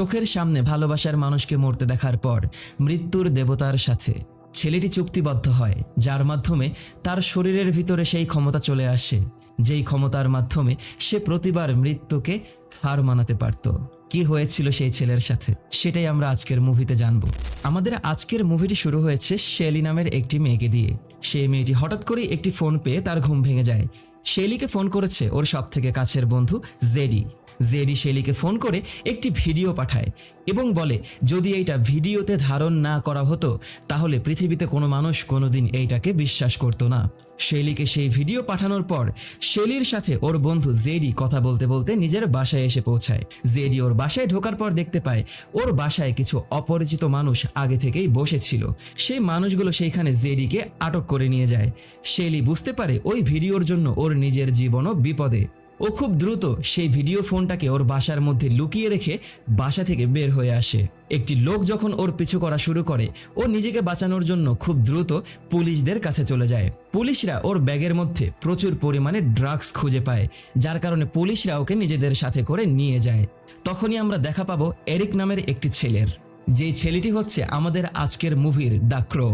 চোখের সামনে ভালোবাসার মানুষকে মরতে দেখার পর মৃত্যুর দেবতার সাথে। ছেলেটি চুক্তিবদ্ধ হয়, যার মাধ্যমে তার শরীরের ভিতরে সেই ক্ষমতা চলে আসে, যেই ক্ষমতার মাধ্যমে সে প্রতিবার মৃত্যুকে হার মানাতে পারত। কি হয়েছিল সেই ছেলের সাথে? সেটাই আমরা আজকের মুভিতে জানব। আমাদের আজকের মুভিটি শুরু হয়েছে শেলি নামের একটি মেয়েকে দিয়ে। সেই মেয়েটি হঠাৎ করেই একটি ফোন পেয়ে তার ঘুম ভেঙে যায়। শেলিকে ফোন করেছে ওর সব থেকে কাছের বন্ধু জেডি। জেডি শেলিকে ফোন করে একটি ভিডিও পাঠায় এবং বলে, যদি এইটা ভিডিওতে ধারণ না করা হতো, তাহলে পৃথিবীতে কোনো মানুষ কোনোদিন এইটাকে বিশ্বাস করতো না। শেলিকে সেই ভিডিও পাঠানোর পর, শেলির সাথে ওর বন্ধু জেডি কথা বলতে বলতে নিজের বাসায় এসে পৌঁছায়। জেডি ওর বাসায় ঢোকার পর দেখতে পায়, ওর বাসায় কিছু অপরিচিত মানুষ আগে থেকেই বসেছিল। সেই মানুষগুলো সেইখানে জেডিকে আটক করে নিয়ে যায়। শেলি বুঝতে পারে ওই ভিডিওর জন্য ওর নিজের জীবনও বিপদে। ও খুব দ্রুত সেই ভিডিও ফোনটাকে ওর বাসার মধ্যে লুকিয়ে রেখে বাসা থেকে বের হয়ে আসে। একটি লোক যখন ওর পিছু করা শুরু করে, ও নিজেকে বাঁচানোর জন্য খুব দ্রুত পুলিশদের কাছে চলে যায়। পুলিশরা ওর ব্যাগের মধ্যে প্রচুর পরিমাণে ড্রাগস খুঁজে পায়, যার কারণে পুলিশরা ওকে নিজেদের সাথে করে নিয়ে যায়। তখনই আমরা দেখা পাবো এরিক নামের একটি ছেলের। যেই ছেলেটি হচ্ছে আমাদের আজকের মুভির দাক্রো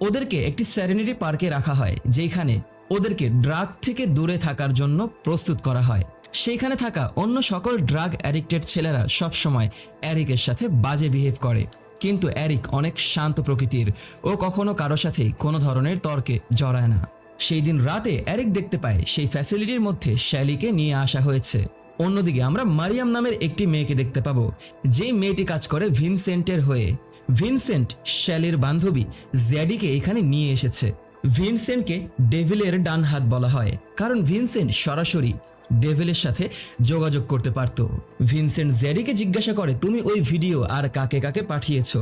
ওদেরকে একটি স্যারেনিটি পার্কে রাখা হয় যেখানে ওদেরকে ড্রাগ থেকে দূরে থাকার জন্য প্রস্তুত করা হয়। সেইখানে থাকা অন্য সকল ড্রাগ অ্যাডিক্টেড ছেলেরা সবসময় অ্যারিকের সাথে বাজে বিহেভ করে। কিন্তু অ্যারিক অনেক শান্ত প্রকৃতির। ও কখনো কারও সাথেই কোনো ধরনের তর্কে জড়ায় না। সেই দিন রাতে অ্যারিক দেখতে পায় সেই ফ্যাসিলিটির মধ্যে শ্যালিকে নিয়ে আসা হয়েছে। অন্যদিকে আমরা মারিয়াম নামের একটি মেয়েকে দেখতে পাবো যেই মেয়েটি কাজ করে ভিনসেন্টের হয়ে। ভিনসেন্ট, শ্যালির বান্ধবী, জ্যাডিকে এখানে নিয়ে এসেছে। ভিনসেন্টকে ডেভিলের ডান হাত বলা হয়, কারণ ভিনসেন্ট সরাসরি ডেভিলের সাথে যোগাযোগ করতে পারত। ভিনসেন্ট জ্যাডিকে জিজ্ঞাসা করে, তুমি ওই ভিডিও আর কাকে কাকে পাঠিয়েছ?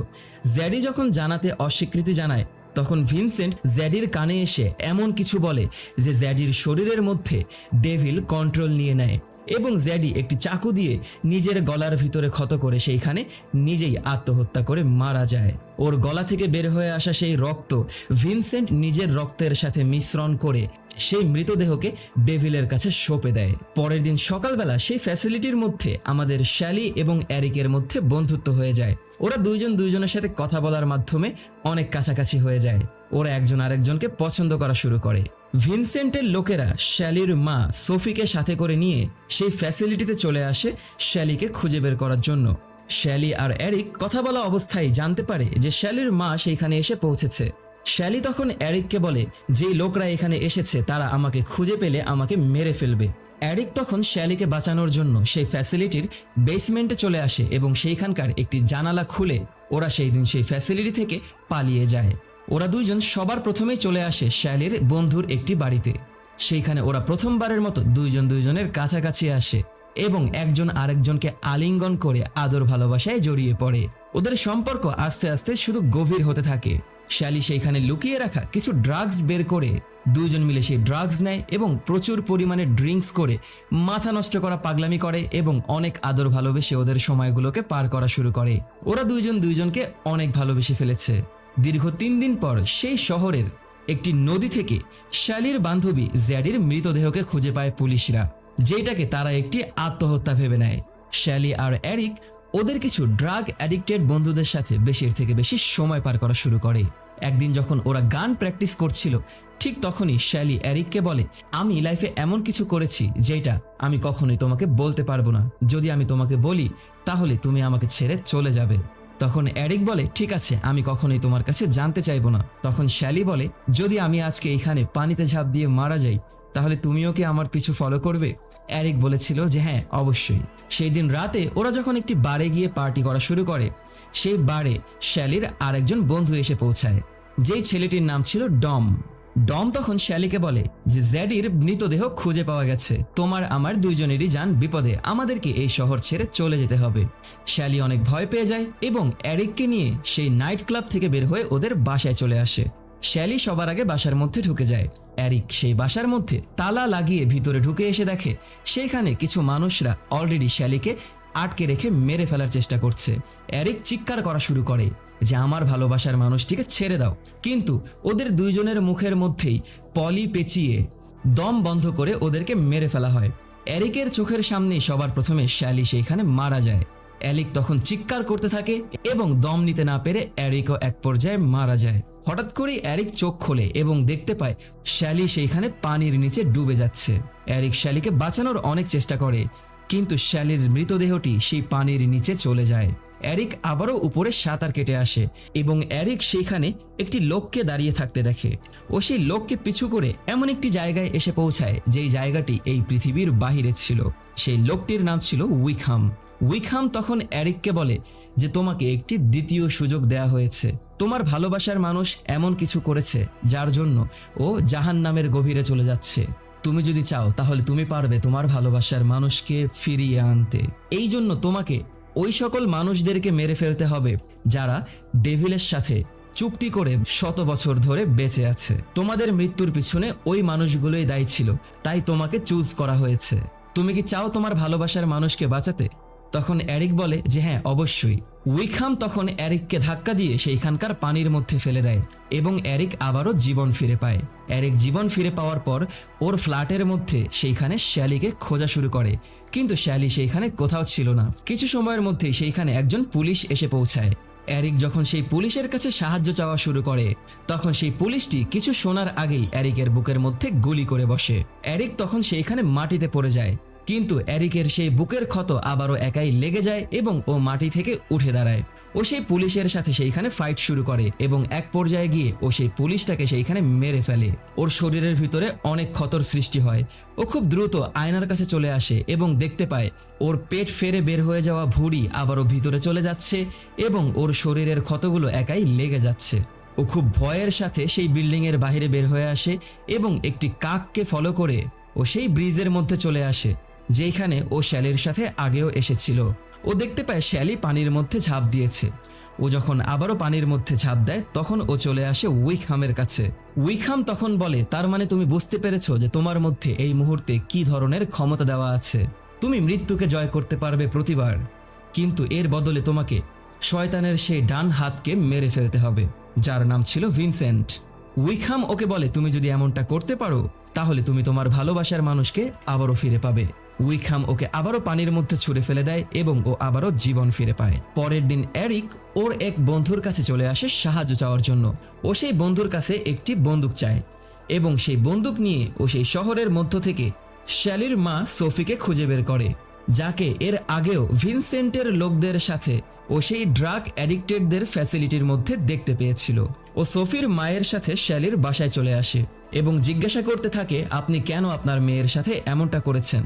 জ্যাডি যখন জানাতে অস্বীকৃতি জানায়, তখন ভিনসেন্ট জ্যাডির কানে এসে এমন কিছু বলে যে জ্যাডির শরীরের মধ্যে ডেভিল কন্ট্রোল নিয়ে নেয়। এবং জ্যাডি একটি চাকু দিয়ে নিজের গলার ভিতরে ক্ষত করে সেইখানে নিজেই আত্মহত্যা করে মারা যায়। ওর গলা থেকে বের হয়ে আসা সেই রক্ত ভিনসেন্ট নিজের রক্তের সাথে মিশ্রণ করে সেই মৃতদেহকে ডেভিলের কাছে সঁপে দেয়। পরের দিন সকালবেলা সেই ফ্যাসিলিটির মধ্যে আমাদের শ্যালি এবং অ্যারিকের মধ্যে বন্ধুত্ব হয়ে যায়। ওরা দুইজন দুইজনের সাথে কথা বলার মাধ্যমে অনেক কাছাকাছি হয়ে যায়। ওরা একজন আরেকজনকে পছন্দ করা শুরু করে। ভিনসেন্টের লোকেরা শ্যালির মা সোফিকে সাথে করে নিয়ে সেই ফ্যাসিলিটিতে চলে আসে শ্যালিকে খুঁজে বের করার জন্য। শ্যালি আর অ্যারিক কথা বলা অবস্থায় জানতে পারে যে শ্যালির মা সেইখানে এসে পৌঁছেছে। শ্যালি তখন অ্যারিককে বলে, যেই লোকরা এখানে এসেছে, তারা আমাকে খুঁজে পেলে আমাকে মেরে ফেলবে। অ্যারিক তখন শ্যালিকে বাঁচানোর জন্য সেই ফ্যাসিলিটির বেসমেন্টে চলে আসে এবং সেইখানকার একটি জানালা খুলে ওরা সেই দিন সেই ফ্যাসিলিটি থেকে পালিয়ে যায়। ওরা দুইজন সবার প্রথমেই চলে আসে শ্যালির বন্ধুর একটি বাড়িতে। সেইখানে ওরা প্রথমবারের মতো দুইজন দুইজনের কাছাকাছি আসে এবং একজন আরেকজনকে আলিঙ্গন করে আদর ভালোবাসায় জড়িয়ে পড়ে। ওদের সম্পর্ক আস্তে আস্তে শুধু গভীর হতে থাকে। শ্যালি সেইখানে লুকিয়ে রাখা কিছু ড্রাগস বের করে। দুজন মিলে সেই ড্রাগস নেয় এবং প্রচুর পরিমাণে ড্রিঙ্কস করে মাথা নষ্ট করা পাগলামি করে এবং অনেক আদর ভালোবেসে ওদের সময়গুলোকে পার করা শুরু করে। ওরা দুইজন দুইজনকে অনেক ভালোবেসে ফেলেছে। দীর্ঘ তিন দিন পর সেই শহরের একটি নদী থেকে শ্যালির বান্ধবী জ্যাডির মৃতদেহকে খুঁজে পায় পুলিশরা, যেটাকে তারা একটি আত্মহত্যা ভেবে নেয়। শ্যালি আর অ্যারিক ওদের কিছু ড্রাগ অ্যাডিক্টেড বন্ধুদের সাথে বেশির থেকে বেশি সময় পার করা শুরু করে। একদিন যখন ওরা গান প্র্যাকটিস করছিল, ঠিক তখনই শ্যালি অ্যারিককে বলে, আমি লাইফে এমন কিছু করেছি যেটা আমি কখনোই তোমাকে বলতে পারব না। যদি আমি তোমাকে বলি, তাহলে তুমি আমাকে ছেড়ে চলে যাবে। তখন অ্যারিক বলে, ঠিক আছে, আমি কখনোই তোমার কাছে জানতে চাইব না। তখন শ্যালি বলে, যদি আমি আজকে এইখানে পানিতে ঝাঁপ দিয়ে মারা যাই, তাহলে তুমিও কি আমার পিছু ফলো করবে? অ্যারিক বলেছিল যে হ্যাঁ অবশ্যই। সেই দিন রাতে ওরা যখন একটি বারে গিয়ে পার্টি করা শুরু করে, সেই বারে শ্যালির আরেকজন বন্ধু এসে পৌঁছায়, যেই ছেলেটির নাম ছিল ডম। ডম তখন শ্যালিকে বলে যে জ্যাডির মৃতদেহ খুঁজে পাওয়া গেছে। তোমার আমার দুইজনেরই যান বিপদে। আমাদেরকে এই শহর ছেড়ে চলে যেতে হবে। শ্যালি অনেক ভয় পেয়ে যায় এবং অ্যারিককে নিয়ে সেই নাইট ক্লাব থেকে বের হয়ে ওদের বাসায় চলে আসে। শ্যালি সবার আগে বাসার মধ্যে ঢুকে যায়। অ্যারিক সেই বাসার মধ্যে তালা লাগিয়ে ভিতরে ঢুকে এসে দেখে সেইখানে কিছু মানুষরা অলরেডি শ্যালিকে আটকে রেখে মেরে ফেলার চেষ্টা করছে। অ্যারিক চিৎকার করা শুরু করে। যে আমার ভালোবাসার মানুষটিকে ছেড়ে দাও। কিন্তু ওদের দুইজনের মুখের মধ্যেই পলি পেঁচিয়ে দম বন্ধ করে ওদেরকে মেরে ফেলা হয়। অ্যারিকের চোখের সামনেই সবার প্রথমে শ্যালি সেইখানে মারা যায়। অ্যালিক তখন চিৎকার করতে থাকে এবং দম নিতে না পেরে অ্যারিকও এক পর্যায়ে মারা যায়। হঠাৎ করে অ্যারিক চোখ খোলে এবং দেখতে পায় শ্যালি সেইখানে পানির নিচে ডুবে যাচ্ছে। অ্যারিক শ্যালিকে বাঁচানোর অনেক চেষ্টা করে, কিন্তু শ্যালির মৃতদেহটি সেই পানির নিচে চলে যায়। অ্যারিক আবারও উপরে সাঁতার কেটে আসে এবং অ্যারিক সেইখানে একটি লোককে দাঁড়িয়ে থাকতে দেখে। ও সেই লোককে পিছু করে এমন একটি জায়গায় এসে পৌঁছায়, যেই জায়গাটি এই পৃথিবীর বাহিরে ছিল। সেই লোকটির নাম ছিল উইকহাম। উইকহাম তখন অ্যারিককে বলে যে, তোমাকে একটি দ্বিতীয় সুযোগ দেয়া হয়েছে। তোমার ভালোবাসার মানুষ এমন কিছু করেছে যার জন্য ও জাহান নামের গভীরে চলে যাচ্ছে। তুমি যদি চাও তাহলে তুমি পারবে তোমার ভালোবাসার মানুষকে ফিরিয়ে আনতে। এই জন্য তোমাকে ওই সকল মানুষদেরকে মেরে ফেলতে হবে, যারা ডেভিলের সাথে চুক্তি করে শত বছর ধরে বেঁচে আছে। তোমাদের মৃত্যুর পিছনে ওই মানুষগুলোই দায়ী ছিল, তাই তোমাকে চুজ করা হয়েছে। তুমি কি চাও তোমার ভালোবাসার মানুষকে বাঁচাতে? তখন অ্যারিক বলে যে হ্যাঁ অবশ্যই। উইখাম তখন অ্যারিককে ধাক্কা দিয়ে সেইখানকার পানির মধ্যে ফেলে দেয় এবং অ্যারিক আবারও জীবন ফিরে পায়। অ্যারিক জীবন ফিরে পাওয়ার পর ওর ফ্ল্যাটের মধ্যে সেইখানে শ্যালিকে খোঁজা শুরু করে কিন্তু শ্যালি সেইখানে কোথাও ছিল না। কিছু সময়ের মধ্যেই সেইখানে একজন পুলিশ এসে পৌঁছায়। অ্যারিক যখন সেই পুলিশের কাছে সাহায্য চাওয়া শুরু করে, তখন সেই পুলিশটি কিছু শোনার আগেই অ্যারিকের বুকের মধ্যে গুলি করে বসে। অ্যারিক তখন সেইখানে মাটিতে পড়ে যায়। কিন্তু অ্যারিকের সেই বুকের ক্ষত আবারও একাই লেগে যায় এবং ও মাটি থেকে উঠে দাঁড়ায়। ও সেই পুলিশের সাথে সেইখানে ফাইট শুরু করে এবং এক পর্যায়ে গিয়ে ও সেই পুলিশটাকে সেইখানে মেরে ফেলে। ওর শরীরের ভিতরে অনেক ক্ষতর সৃষ্টি হয়। ও খুব দ্রুত আয়নার কাছে চলে আসে এবং দেখতে পায় ওর পেট ফেরে বের হয়ে যাওয়া ভুঁড়ি আবারও ভিতরে চলে যাচ্ছে এবং ওর শরীরের ক্ষতগুলো একাই লেগে যাচ্ছে। ও খুব ভয়ের সাথে সেই বিল্ডিংয়ের বাইরে বের হয়ে আসে এবং একটি কাককে ফলো করে ও সেই ব্রিজের মধ্যে চলে আসে। যেখানে ও শ্যালির সাথে আগেও এসেছিল। ও দেখতে পায় শ্যালি পানির মধ্যে ঝাঁপ দিয়েছে। ও যখন আবারও পানির মধ্যে ঝাঁপ দেয়, তখন ও চলে আসে উইকহামের কাছে। উইকহাম তখন বলে, তার মানে তুমি বুঝতে পেরেছ যে তোমার মধ্যে এই মুহূর্তে কি ধরনের ক্ষমতা দেওয়া আছে? তুমি মৃত্যুকে জয় করতে পারবে প্রতিবার, কিন্তু এর বদলে তোমাকে শয়তানের সেই ডান হাতকে মেরে ফেলতে হবে, যার নাম ছিল ভিনসেন্ট। উইকহাম ওকে বলে, তুমি যদি এমনটা করতে পারো, তাহলে তুমি তোমার ভালোবাসার মানুষকে আবারও ফিরে পাবে। উইকহাম ওকে আবারও পানির মধ্যে ছুঁড়ে ফেলে দেয় এবং ও আবারও জীবন ফিরে পায়। পরের দিন এরিক ওর এক বন্ধুর কাছে চলে আসে সাহায্য চাওয়ার জন্য। ও সেই বন্ধুর কাছে একটি বন্দুক চায় এবং সেই বন্দুক নিয়ে ও সেই শহরের মধ্য থেকে শ্যালির মা সোফিকে খুঁজে বের করে, যাকে এর আগেও ভিনসেন্টের লোকদের সাথে ও সেই ড্রাগ অ্যাডিক্টেডদের ফ্যাসিলিটির মধ্যে দেখতে পেয়েছিল। ও সোফির মায়ের সাথে শ্যালির বাসায় চলে আসে এবং জিজ্ঞাসা করতে থাকে, আপনি কেন আপনার মেয়ের সাথে এমনটা করেছেন?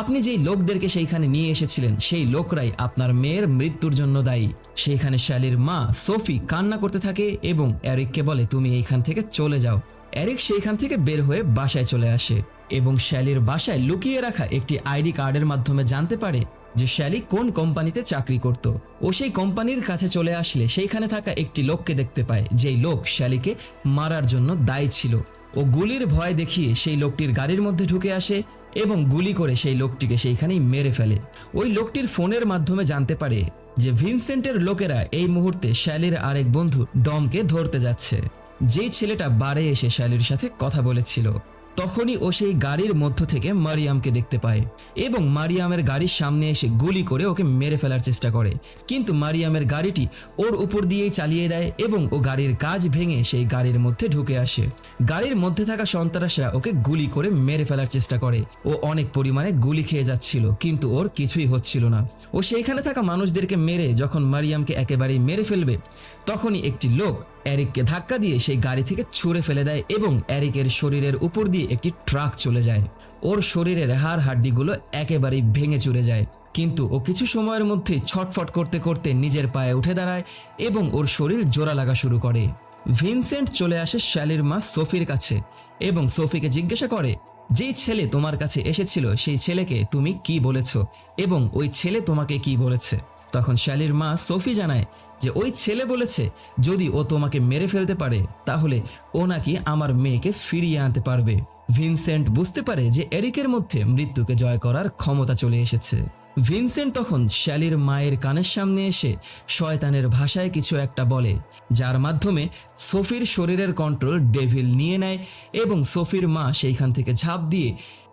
আপনি যেই লোকদেরকে সেইখানে নিয়ে এসেছিলেন, সেই লোকরাই আপনার মেয়ের মৃত্যুর জন্য দায়ী। সেইখানে শ্যালির মা সোফি কান্না করতে থাকে এবং অ্যারিককে বলে, তুমি এইখান থেকে চলে যাও। অ্যারিক সেইখান থেকে বের হয়ে বাসায় চলে আসে এবং শ্যালির বাসায় লুকিয়ে রাখা একটি আইডি কার্ডের মাধ্যমে জানতে পারে যে শ্যালি কোন কোম্পানিতে চাকরি করত। ও সেই কোম্পানির কাছে চলে আসলে সেইখানে থাকা একটি লোককে দেখতে পায়, যেই লোক শ্যালিকে মারার জন্য দায়ী ছিল। ও গুলির ভয় দেখিয়ে সেই লোকটির গাড়ির মধ্যে ঢুকে আসে এবং গুলি করে সেই লোকটিকে সেইখানেই মেরে ফেলে। ওই লোকটির ফোনের মাধ্যমে জানতে পারে যে ভিনসেন্টের লোকেরা এই মুহূর্তে শ্যালির আরেক বন্ধু ডমকে ধরতে যাচ্ছে। যেই ছেলেটা বারে এসে শ্যালির সাথে কথা বলেছিল। তখনই ও সেই গাড়ির মধ্য থেকে মারিয়ামকে দেখতে পায় এবং মারিয়ামের গাড়ির সামনে এসে গুলি করে ওকে মেরে ফেলার চেষ্টা করে। কিন্তু মারিয়ামের গাড়িটি ওর উপর দিয়েই চালিয়ে দেয় এবং ও গাড়ির কাজ ভেঙে সেই গাড়ির মধ্যে ঢুকে আসে। গাড়ির মধ্যে থাকা সন্ত্রাসরা ওকে গুলি করে মেরে ফেলার চেষ্টা করে। ও অনেক পরিমাণে গুলি খেয়ে যাচ্ছিল, কিন্তু ওর কিছুই হচ্ছিল না। ও সেইখানে থাকা মানুষদেরকে মেরে যখন মারিয়ামকে একেবারেই মেরে ফেলবে, তখনই একটি লোক অ্যারিককে ধাক্কা দিয়ে সেই গাড়ি থেকে ছুঁড়ে ফেলে দেয় এবং অ্যারিকের শরীরের উপর দিয়ে একটি ট্রাক চলে যায়। ওর শরীরের হাড় হাড্ডিগুলো একেবারেই ভেঙে চুরে যায়। কিন্তু ও কিছু সময়ের মধ্যেই ছটফট করতে করতে নিজের পায়ে উঠে দাঁড়ায় এবং ওর শরীর জোড়া লাগা শুরু করে। ভিনসেন্ট চলে আসে শ্যালির মা সোফির কাছে এবং সোফিকে জিজ্ঞাসা করে যেই ছেলে তোমার কাছে এসেছিল, সেই ছেলেকে তুমি কি বলেছ এবং ওই ছেলে তোমাকে কি বলেছে? তখন শ্যালির মা সোফি জানায় যে ওই ছেলে বলেছে, যদি ও তোমাকে মেরে ফেলতে পারে, তাহলে ও নাকি আমার মেয়েকে ফিরিয়ে আনতে পারবে। ভিনসেন্ট বুঝতে পারে যে এরিকের মধ্যে মৃত্যুকে জয় করার ক্ষমতা চলে এসেছে। ভিনসেন্ট তখন শ্যালির মায়ের কানের সামনে এসে শয়তানের ভাষায় কিছু একটা বলে, যার মাধ্যমে সোফির শরীরের কন্ট্রোল ডেভিল নিয়ে নেয় এবং সোফির মা সেইখান থেকে ঝাঁপ দিয়ে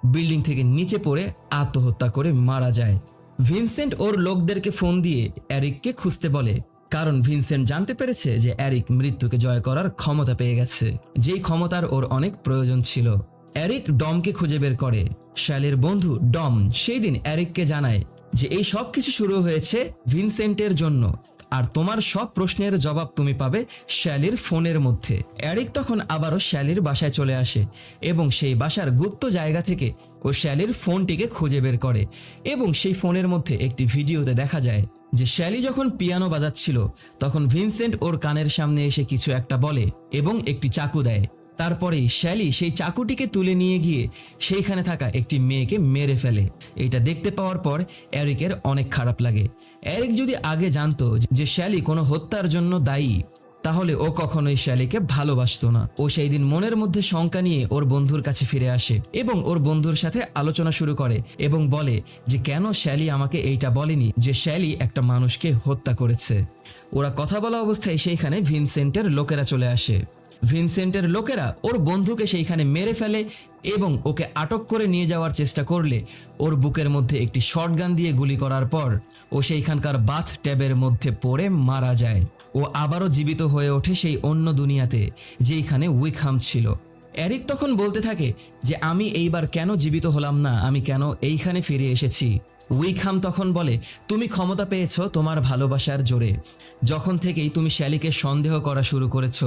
বিল্ডিং থেকে নিচে পড়ে আত্মহত্যা করে মারা যায়। ভিনসেন্ট ওর লোকদেরকে ফোন দিয়ে অ্যারিককে খুঁজতে বলে কারণ ভিনসেন্ট জানতে পেরেছে যে অ্যারিক মৃত্যুকে জয় করার ক্ষমতা পেয়ে গেছে। যেই ক্ষমতার ওর অনেক প্রয়োজন ছিল। অ্যারিক ডমকে খুঁজে বের করে। শ্যালের বন্ধু ডম সেই দিন অ্যারিককে জানায় যে এই সব কিছু শুরু হয়েছে ভিনসেন্টের জন্য। আর তোমার সব প্রশ্নের জবাব তুমি পাবে শ্যালির ফোনের মধ্যে। অ্যারিক তখন আবারও শ্যালির বাসায় চলে আসে এবং সেই বাসার গুপ্ত জায়গা থেকে ও শ্যালির ফোনটিকে খুঁজে বের করে এবং সেই ফোনের মধ্যে একটি ভিডিওতে দেখা যায়। যে শ্যালি যখন পিয়ানো বাজাচ্ছিল, তখন ভিনসেন্ট ওর কানের সামনে এসে কিছু একটা বলে এবং একটি চাকু দেয়। তারপরেই শ্যালি সেই চাকুটিকে তুলে নিয়ে গিয়ে সেইখানে থাকা একটি মেয়েকে মেরে ফেলে। এটা দেখতে পাওয়ার পর অ্যারিকের অনেক খারাপ লাগে। অ্যারিক যদি আগে জানতো যে শ্যালি কোনো হত্যার জন্য দায়ী তাহলে ও কখনোই শ্যালিকে ভালোবাসতো না। ও সেই দিন মনের মধ্যে শঙ্কা নিয়ে ওর বন্ধুর কাছে ফিরে আসে এবং ওর বন্ধুর সাথে আলোচনা শুরু করে এবং বলে যে, কেন শ্যালি আমাকে এইটা বলেনি যে শ্যালি একটা মানুষকে হত্যা করেছে? ওরা কথা বলা অবস্থায় সেইখানে ভিনসেন্টের লোকেরা চলে আসে। ভিনসেন্টের লোকেরা ওর বন্ধুকে সেইখানে মেরে ফেলে এবং ওকে আটক করে নিয়ে যাওয়ার চেষ্টা করলে ওর বুকের মধ্যে একটি শটগান দিয়ে গুলি করার পর ও সেইখানকার বাথ ট্যাবের মধ্যে পড়ে মারা যায়। ও আবারও জীবিত হয়ে ওঠে সেই অন্য দুনিয়াতে, যেইখানে উইকহাম ছিল। এরিক তখন বলতে থাকে যে, আমি এইবার কেন জীবিত হলাম না? আমি কেন এইখানে ফিরে এসেছি? উইকহাম তখন বলে, তুমি ক্ষমতা পেয়েছ তোমার ভালোবাসার জোরে। যখন থেকেই তুমি শ্যালিকে সন্দেহ করা শুরু করেছ,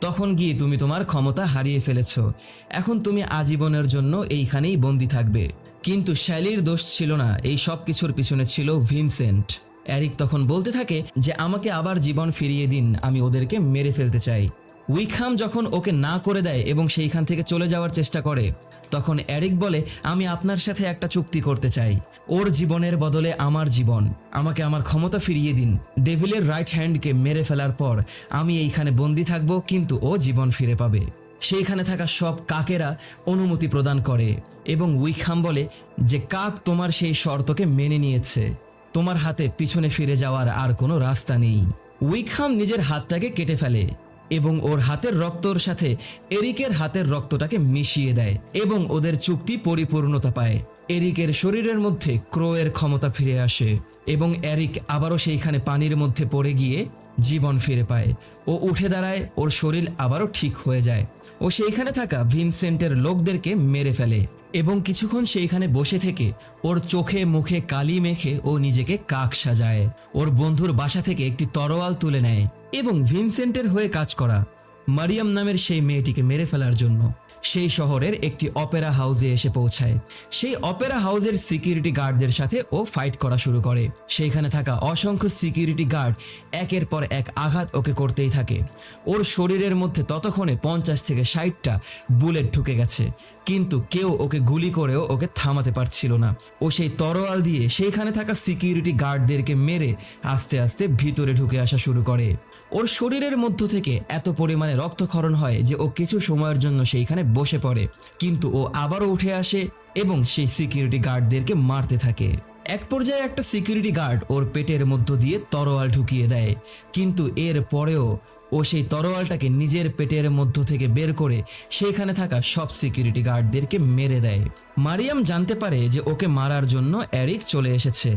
তখন গিয়ে তুমি তোমার ক্ষমতা হারিয়ে ফেলেছ। এখন তুমি আজীবনের জন্য এইখানেই বন্দি থাকবে। কিন্তু শ্যালির দোষ ছিল না, এই সব কিছুর পিছনে ছিল ভিনসেন্ট। অ্যারিক তখন বলতে থাকে যে, আমাকে আবার জীবন ফিরিয়ে দিন, আমি ওদেরকে মেরে ফেলতে চাই। উইকহাম যখন ওকে না করে দেয় এবং সেইখান থেকে চলে যাওয়ার চেষ্টা করে, তখন অ্যারিক বলে, আমি আপনার সাথে একটা চুক্তি করতে চাই। ওর জীবনের বদলে আমার জীবন। আমাকে আমার ক্ষমতা ফিরিয়ে দিন। ডেভিলের রাইট হ্যান্ডকে মেরে ফেলার পর আমি এইখানে বন্দি থাকব, কিন্তু ও জীবন ফিরে পাবে। সেইখানে থাকা সব কাকেরা অনুমতি প্রদান করে এবং উইকহাম বলে যে, কাক তোমার সেই শর্তকে মেনে নিয়েছে। তোমার হাতে পিছনে ফিরে যাওয়ার আর কোনো রাস্তা নেই। উইকহাম নিজের হাতটাকে কেটে ফেলে এবং ওর হাতের রক্তর সাথে এরিকের হাতের রক্তটাকে মিশিয়ে দেয় এবং ওদের চুক্তি পরিপূর্ণতা পায়। এরিকের শরীরের মধ্যে ক্রোয়ের ক্ষমতা ফিরে আসে এবং এরিক আবারও সেইখানে পানির মধ্যে পড়ে গিয়ে জীবন ফিরে পায়। ও উঠে দাঁড়ায়, ওর শরীর আবারও ঠিক হয়ে যায়। ও সেইখানে থাকা ভিনসেন্টের লোকদেরকে মেরে ফেলে। এবং কিছুক্ষণ সেইখানে বসে থেকে ওর চোখে মুখে কালি মেখে ও নিজেকে কাক সাজায়। ওর বন্ধুর বাসা থেকে একটি তরোয়াল তুলে নেয় এবং ভিনসেন্টের হয়ে কাজ করা, মারিয়াম নামের সেই মেয়েটিকে মেরে ফেলার জন্য। সেই শহরের একটি অপেরা হাউজে এসে পৌঁছায়। সেই অপেরা হাউজের সিকিউরিটি গার্ডদের সাথে ও ফাইট করা শুরু করে। সেইখানে থাকা অসংখ্য সিকিউরিটি গার্ড একের পর এক আঘাত ওকে করতেই থাকে। ওর শরীরের মধ্যে ততক্ষণে পঞ্চাশ থেকে ষাটটা বুলেট ঢুকে গেছে। কিন্তু কেউ ওকে গুলি করেও ওকে থামাতে পারছিল না। ও সেই তরোয়াল দিয়ে সেইখানে থাকা সিকিউরিটি গার্ডদেরকে মেরে আস্তে আস্তে ভিতরে ঢুকে আসা শুরু করে। ওর শরীরের মধ্য থেকে এত পরিমাণে রক্তক্ষরণ হয় যে ও কিছু সময়ের জন্য সেইখানে বসে পড়ে, কিন্তু ও আবারও উঠে আসে এবং সেই সিকিউরিটি গার্ডদেরকে মারতে থাকে। এক পর্যায়ে একটা সিকিউরিটি গার্ড ওর পেটের মধ্য দিয়ে তরোয়াল ঢুকিয়ে দেয়, কিন্তু এর পরেও ও সেই তরোয়ালটাকে নিজের পেটের মধ্য থেকে বের করে সেইখানে থাকা সব সিকিউরিটি গার্ডদেরকে মেরে দেয়। মারিয়াম জানতে পারে যে ওকে মারার জন্য অ্যারিক চলে এসেছে।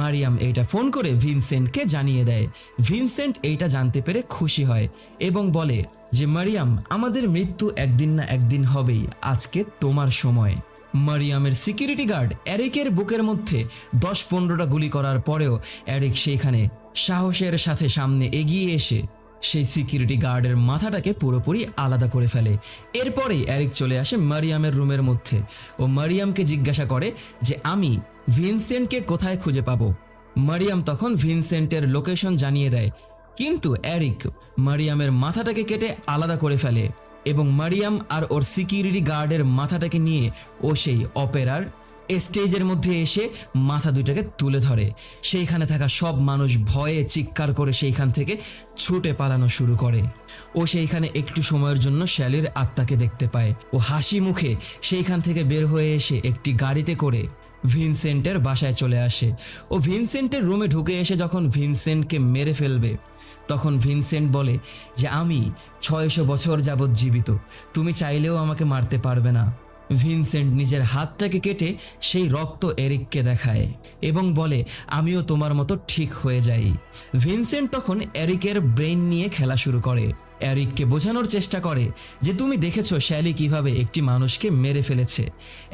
মারিয়াম এইটা ফোন করে ভিনসেন্টকে জানিয়ে দেয়। ভিনসেন্ট এইটা জানতে পেরে খুশি হয় এবং বলে যে মারিয়াম, আমাদের মৃত্যু একদিন না একদিন হবেই, আজকে তোমার সময়। মারিয়ামের সিকিউরিটি গার্ড অ্যারিকের বুকের মধ্যে দশ পনেরোটা গুলি করার পরেও অ্যারিক সেইখানে সাহসের সাথে সামনে এগিয়ে এসে সেই সিকিউরিটি গার্ডের মাথাটাকে পুরোপুরি আলাদা করে ফেলে। এরপরেই অ্যারিক চলে আসে মারিয়ামের রুমের মধ্যে ও মারিয়ামকে জিজ্ঞাসা করে যে, আমি ভিনসেন্টকে কোথায় খুঁজে পাবো? মারিয়াম তখন ভিনসেন্টের লোকেশন জানিয়ে দেয় কিন্তু অ্যারিক মারিয়ামের মাথাটাকে কেটে আলাদা করে ফেলে এবং মারিয়াম আর ওর সিকিউরিটি গার্ডের মাথাটাকে নিয়ে ও সেই অপেরার স্টেজের মধ্যে এসে মাথা দুইটাকে তুলে ধরে। সেইখানে থাকা সব মানুষ ভয়ে চিৎকার করে সেইখান থেকে ছুটে পালানো শুরু করে। ও সেইখানে একটু সময়ের জন্য শ্যালির আত্মাকে দেখতে পায়। ও হাসি মুখে সেইখান থেকে বের হয়ে এসে একটি গাড়িতে করে ভিনসেন্টের বাসায় চলে আসে। ও ভিনসেন্টের রুমে ঢুকে এসে যখন ভিনসেন্টকে মেরে ফেলবে তখন ভিনসেন্ট বলে যে আমি ছয়শো বছর যাবৎ জীবিত, তুমি চাইলেও আমাকে মারতে পারবে না। ভিনসেন্ট নিজের হাতটাকে কেটে সেই রক্ত এরিককে দেখায় এবং বলে, আমিও তোমার মতো ঠিক হয়ে যাই। ভিনসেন্ট তখন এরিকের ব্রেন নিয়ে খেলা শুরু করে। এরিককে বোঝানোর চেষ্টা করে যে, তুমি দেখেছ শ্যালি কীভাবে একটি মানুষকে মেরে ফেলেছে?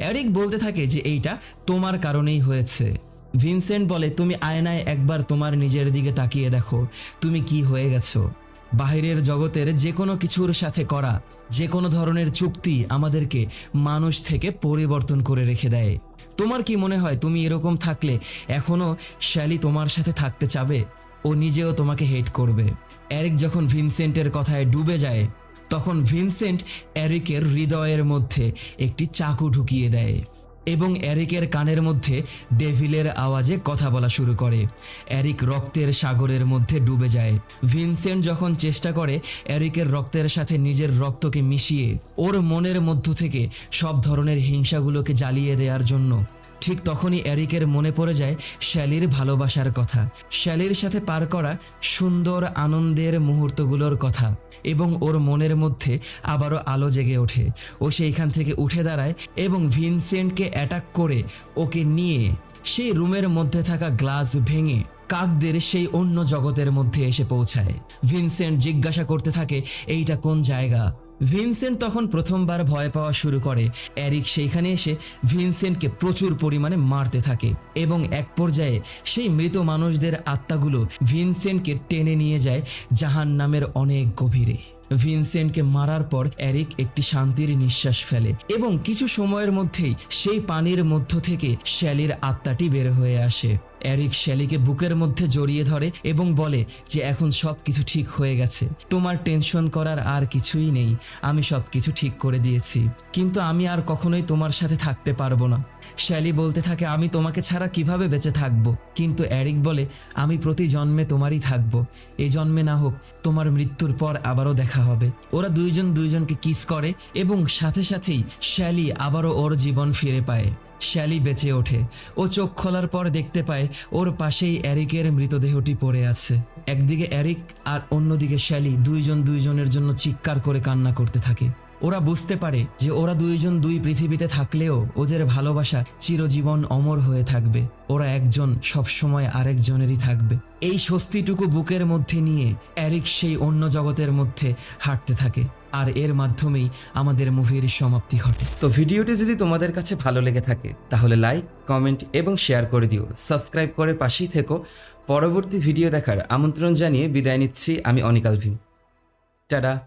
এরিক বলতে থাকে যে, এইটা তোমার কারণেই হয়েছে। ভিনসেন্ট বলে, তুমি আয়নায় একবার তোমার নিজের দিকে তাকিয়ে দেখো, তুমি কি হয়ে গেছো? বাহিরের জগতের যে কোনো কিছুর সাথে করা যে কোনো ধরনের চুক্তি আমাদেরকে মানুষ থেকে পরিবর্তন করে রেখে দেয়। তোমার কি মনে হয় তুমি এরকম থাকলে এখনও শ্যালি তোমার সাথে থাকতে চাবে? ও নিজেও তোমাকে হেট করবে। এরিক যখন ভিনসেন্টের কথায় ডুবে যায়, তখন ভিনসেন্ট এরিকের হৃদয়ের মধ্যে একটি চাকু ঢুকিয়ে দেয়। এবং অ্যারিকের কানের মধ্যে ডেভিলের আওয়াজে কথা বলা শুরু করে। অ্যারিক রক্তের সাগরের মধ্যে ডুবে যায়। ভিনসেন্ট যখন চেষ্টা করে অ্যারিকের রক্তের সাথে নিজের রক্তকে মিশিয়ে, ওর মনের মধ্য থেকে সব ধরনের হিংসাগুলোকে জ্বালিয়ে দেওয়ার জন্য। ঠিক তখনই এরিকের মনে পড়ে যায় শ্যালির ভালোবাসার কথা। শ্যালির সাথে পার করা সুন্দর আনন্দের মুহূর্তগুলোর কথা এবং ওর মনের মধ্যে আবারও আলো জেগে ওঠে। ও সেইখান থেকে উঠে দাঁড়ায় এবং ভিনসেন্টকে অ্যাটাক করে ওকে নিয়ে সেই রুমের মধ্যে থাকা গ্লাস ভেঙে কাকদের সেই অন্য জগতের মধ্যে এসে পৌঁছায়। ভিনসেন্ট জিজ্ঞাসা করতে থাকে, এইটা কোন জায়গা? ভিনসেন্ট তখন প্রথমবার ভয় পাওয়া শুরু করে। অ্যারিক সেইখানে এসে ভিনসেন্টকে প্রচুর পরিমাণে মারতে থাকে এবং এক পর্যায়ে সেই মৃত মানুষদের আত্মাগুলো ভিনসেন্টকে টেনে নিয়ে যায় জাহান নামের অনেক গভীরে। ভিনসেন্টকে মারার পর এরিক একটি শান্তির নিঃশ্বাস ফেলে এবং কিছু সময়ের মধ্যেই সেই পানির মধ্য থেকে শ্যালির আত্মাটি বের হয়ে আসে। এরিক শ্যালিকে বুকের মধ্যে জড়িয়ে ধরে এবং বলে যে এখন সব কিছু ঠিক হয়ে গেছে। তোমার টেনশন করার আর কিছুই নেই। আমি সব কিছু ঠিক করে দিয়েছি। কিন্তু আমি আর কখনোই তোমার সাথে থাকতে পারব না। শ্যালি বলতে থাকে, আমি তোমাকে ছাড়া কীভাবে বেঁচে থাকব? কিন্তু এরিক বলে, আমি প্রতি জন্মে তোমারই থাকব। এই জন্মে না হোক, তোমার মৃত্যুর পর আবারও দেখা হবে। ওরা দুইজন দুইজনকে কিস করে এবং সাথে সাথেই শ্যালি আবারও ওর জীবন ফিরে পায়। শ্যালি বেঁচে ওঠে। ও চোখ খোলার পর দেখতে পায়, ওর পাশেই অ্যারিকের মৃতদেহটি পড়ে আছে। একদিকে এরিক আর অন্যদিকে শ্যালি দুইজন দুইজনের জন্য চিৎকার করে কান্না করতে থাকে। ওরা বুঝতে পারে যে ওরা দুইজন দুই পৃথিবীতে থাকলেও ওদের ভালোবাসা চিরজীবন অমর হয়ে থাকবে। ওরা একজন সবসময় আরেকজনেরই থাকবে। এই স্বস্তিটুকু বুকের মধ্যে নিয়ে এরিক সেই অন্য জগতের মধ্যে হাঁটতে থাকে। আর এর মাধ্যমেই আমাদের মুভির সমাপ্তি ঘটে। তো ভিডিওটি যদি তোমাদের কাছে ভালো লেগে থাকে, তাহলে লাইক, কমেন্ট এবং শেয়ার করে দিও। সাবস্ক্রাইব করে পাশেই থেকো। পরবর্তী ভিডিও দেখার আমন্ত্রণ জানিয়ে বিদায় নিচ্ছি আমি অনিকাল ভীম টাটা।